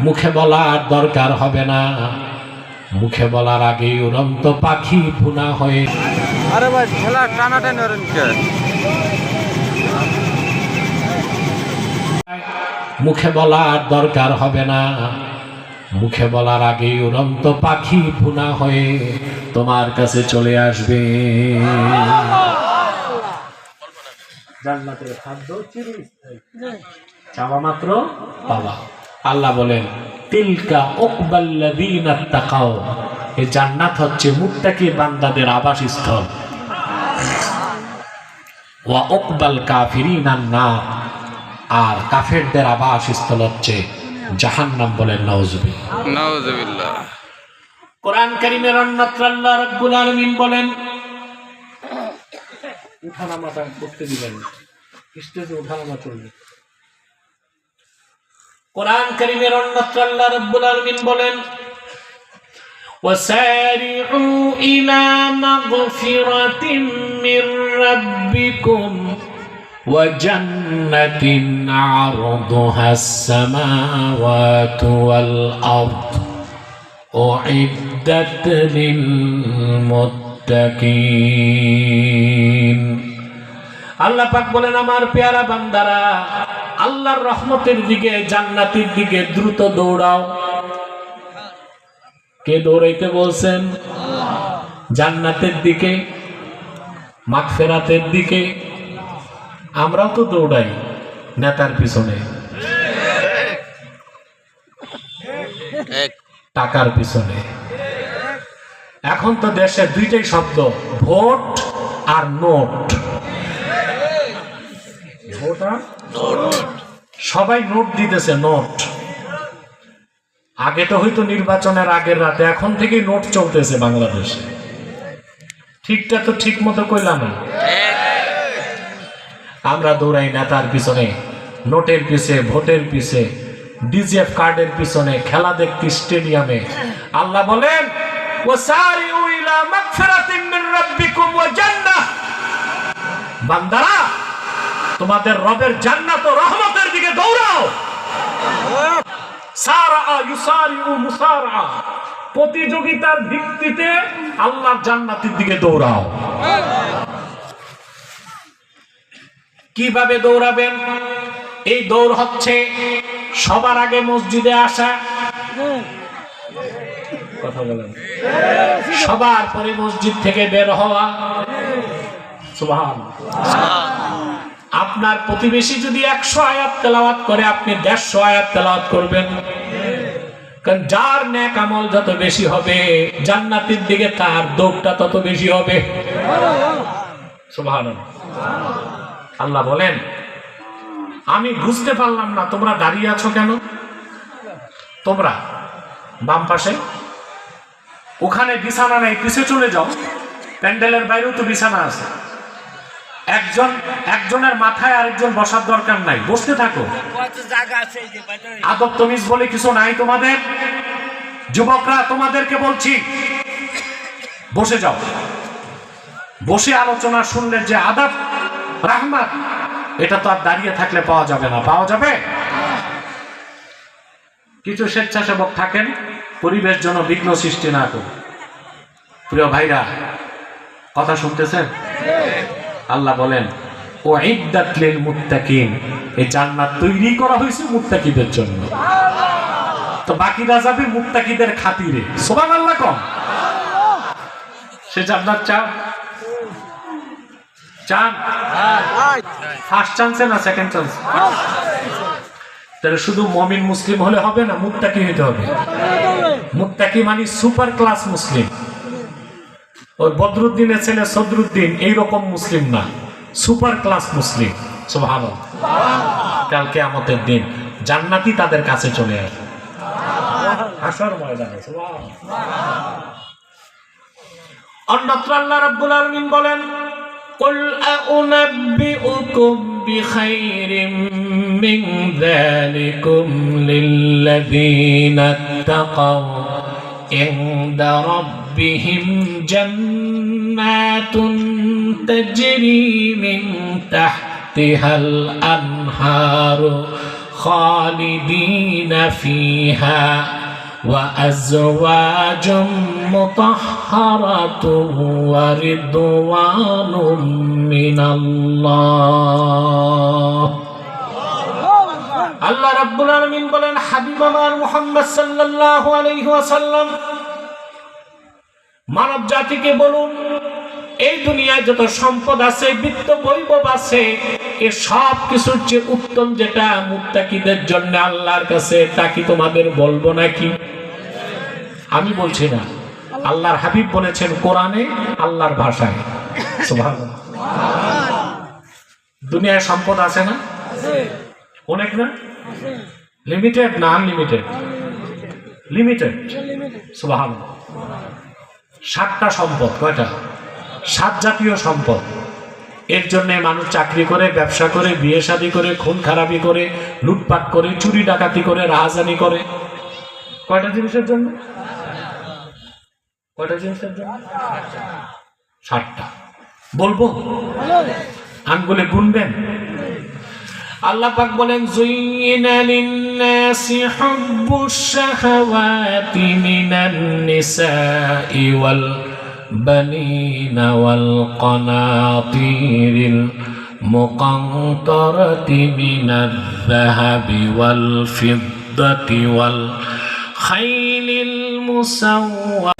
মুখে বলার দরকার হবে না। মুখে বলার আগেই উড়ন্ত পাখি ভুনা হয়ে আরে ভাই ঠেলা টানাটানি করেন কে মুখে বলার দরকার হবে না। মুখে বলার আগেই উড়ন্ত পাখি ভুনা হয়ে তোমার কাছে চলে আসবে। জান্নাতের খাদ্য চিরস্থায়ী। চাওয়া মাত্র পাওয়া। আল্লাহ বলেন তিলকা ওকবাল্লাযীনা তাকাও এই জান্নাত হচ্ছে মুত্তাকি বান্দাদের আবাসস্থল। ওয়া ওকবাল কাফিরিনা নার আর কাফেরদের আবাসস্থল হচ্ছে জাহান্নাম বলেন নওজুবি নাউজুবিল্লাহ। কোরআন কারিমের অন্যত্র আল্লাহ রাব্বুল আলামিন বলেন উঠানামাটা করতে দিবেন স্টেজে উঠানামা চলবে কোরআন কারিমের অন্যত্র আল্লাহ রাব্বুল আলামিন বলেন وسارعوا إلى مغفرة من ربكم وجنة عرضها السماوات والأرض أعدت للمتقين আল্লাহ পাক বলেন আমার পেয়ারা বান্দারা আল্লাহর রহমতের দিকে, জান্নাতের দিকে দ্রুত দৌড়াও। কে দৌড়াইতে বলছেন? জান্নাতের দিকে, মাগফেরাতের দিকে। আমরাও তো দৌড়াই নেতার পিছনে। টাকার পিছনে। এখন তো দেশে দুইটাই শব্দ, ভোট আর নোট। ভোট আর সবাই নোট দিতেছে, নোট। আগে তো হয়তো নির্বাচনের আগের রাতে, এখন থেকেই নোট চলতেছে বাংলাদেশে। ঠিকটা তো ঠিক মতো কইলাম। আমরা দৌড়াই নেতার পিছনে, নোটের পিছে, ভোটের পিছে, ডিজিএফ কার্ডের পিছনে, খেলা দেখতে স্টেডিয়ামে। আল্লাহ বলেন বান্দারা তোমাদের রবের জান্নাত ও রহমতের দিকে দৌড়াও। প্রতিযোগিতার ভিত্তিতে আল্লাহর জান্নাতের দিকে দৌড়াও। কীভাবে দৌড়াবেন? এই দৌড় হচ্ছে সবার আগে মসজিদে আসা। কথা বলেন। সবার পরে মসজিদ থেকে বের হওয়া। সুবহান আপনার প্রতিবেশী যদি একশো আয়াত তেলাওয়াত করে, আপনি দেড়শো আয়াত তেলাওয়াত করবেন। কারণ যার ন্যাক আমল যত বেশি হবে, জান্নাতের দিকে তার দৌড়টা তত বেশি হবে। আল্লাহ বলেন, আমি বুঝতে পারলাম না, তোমরা দাঁড়িয়ে আছো কেন? তোমরা বাম পাশে, ওখানে বিছানা নেই, পিছে চলে যাও। প্যান্ডেলের বাইরেও তো বিছানা আছে। একজন, একজনের মাথায় আরেকজন বসার দরকার নাই। বসতে থাকো। আদব তমিজ বলে কিছু নাই তোমাদের। যুবকরা, তোমাদেরকে বলছি, বসে যাও। বসে আলোচনা শুনলে যে আদাব, রাহমাত, এটা তো আর দাঁড়িয়ে থাকলে পাওয়া যাবে না। পাওয়া যাবে? কিছু স্বেচ্ছাসেবক থাকেন, পরিবেশ যেন বিঘ্ন সৃষ্টি না করুন প্রিয় ভাইরা, কথা শুনতেছেন? আল্লাহ বলেন ও মুত্তাকিন এই জান্নাত তৈরি করা হয়েছে মুত্তাকিদের জন্য। তো বাকিরা যাবে মুত্তাকিদের খাতিরে। কম। সে জান্নাত চাও চান? ফার্স্ট চান্সে না সেকেন্ড চান্স তাহলে শুধু মমিন মুসলিম হলে হবে না, মুত্তাকি হইতে হবে। মুত্তাকি মানে সুপার ক্লাস মুসলিম। ওই বদরুদ্দিনের ছেলে সদরুদ্দিন এইরকম মুসলিম না সুপার ক্লাস মুসলিম সুবহান কালকে আমাদের দিন জান্নাতি তাদের কাছে চলে আসে হাসার ময়দানে সুবহান অন্যত্র আল্লাহ রাব্বুল আলামিন বলেন قل أنبئكم بخير من ذلكم للذين اتقوا عند ربهم جنات تجري من تحتها الأنهار خالدين فيها وأزواج مطهرة ورضوان من الله আল্লাহ রাব্বুল আলামিন বলেন হাবিব আমার মুহাম্মদ সাল্লাল্লাহু আলাইহি ওয়াসাল্লাম মানব জাতিকে বলুন এই দুনিয়ায় যত সম্পদ আছে বিত্ত বৈভব আছে এ সব কিছুর চেয়ে উত্তম যেটা মুক্তাকিদের জন্য আল্লাহর কাছে তা কি তোমাদের বলব নাকি? আমি বলছি না। আল্লাহর হাবিব বলেছেন কোরআনে আল্লাহর ভাষায়। দুনিয়ায় সম্পদ আছে না? অনেক না? লিমিটেড না আনলিমিটেড লিমিটেড সুবাহ সাতটা সম্পদ, কয়টা? সাত জাতীয় সম্পদ। এর জন্যে মানুষ চাকরি করে, ব্যবসা করে, বিয়ে শাদী করে, খুন খারাপি করে, লুটপাট করে, চুরি ডাকাতি করে, রাহাজানি করে। কয়টা জিনিসের জন্য? কয়টা জিনিসের জন্য? ষাটটা বলব? আঙ্গুলে গুনবেন? আল্লাহ পাক বলেন জুইনা লিন্নাসি হুব্বুশ শাহাওয়াতি মিনান নিসাই ওয়াল বানিনা ওয়াল قناطير المقنطرة من الذهب والفضة والخيل المسومة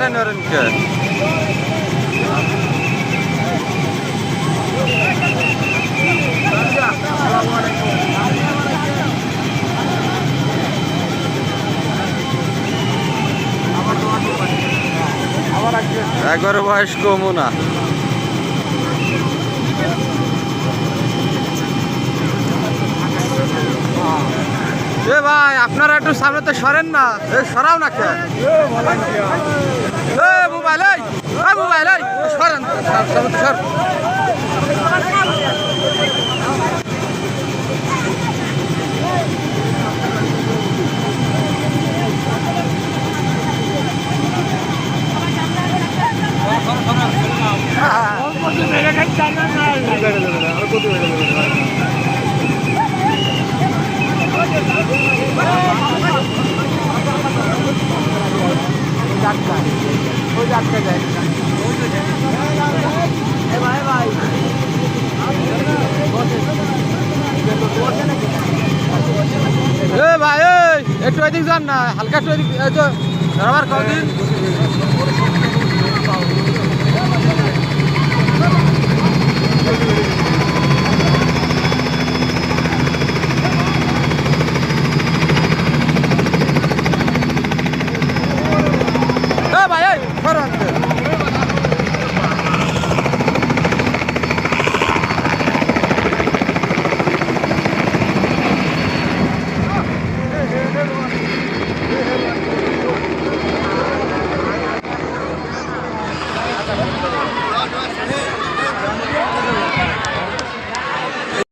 ঠেলা টানাটানি ওরেন বয়স কমু না। এ ভাই, আপনারা একটু সামনে তো সরেন না। সরাও না কে মোবাইল এই মোবাইল এই সরেন সর সর সর এ ভাই এই একটু এদিক যান না হালকা সরাবার কদিন।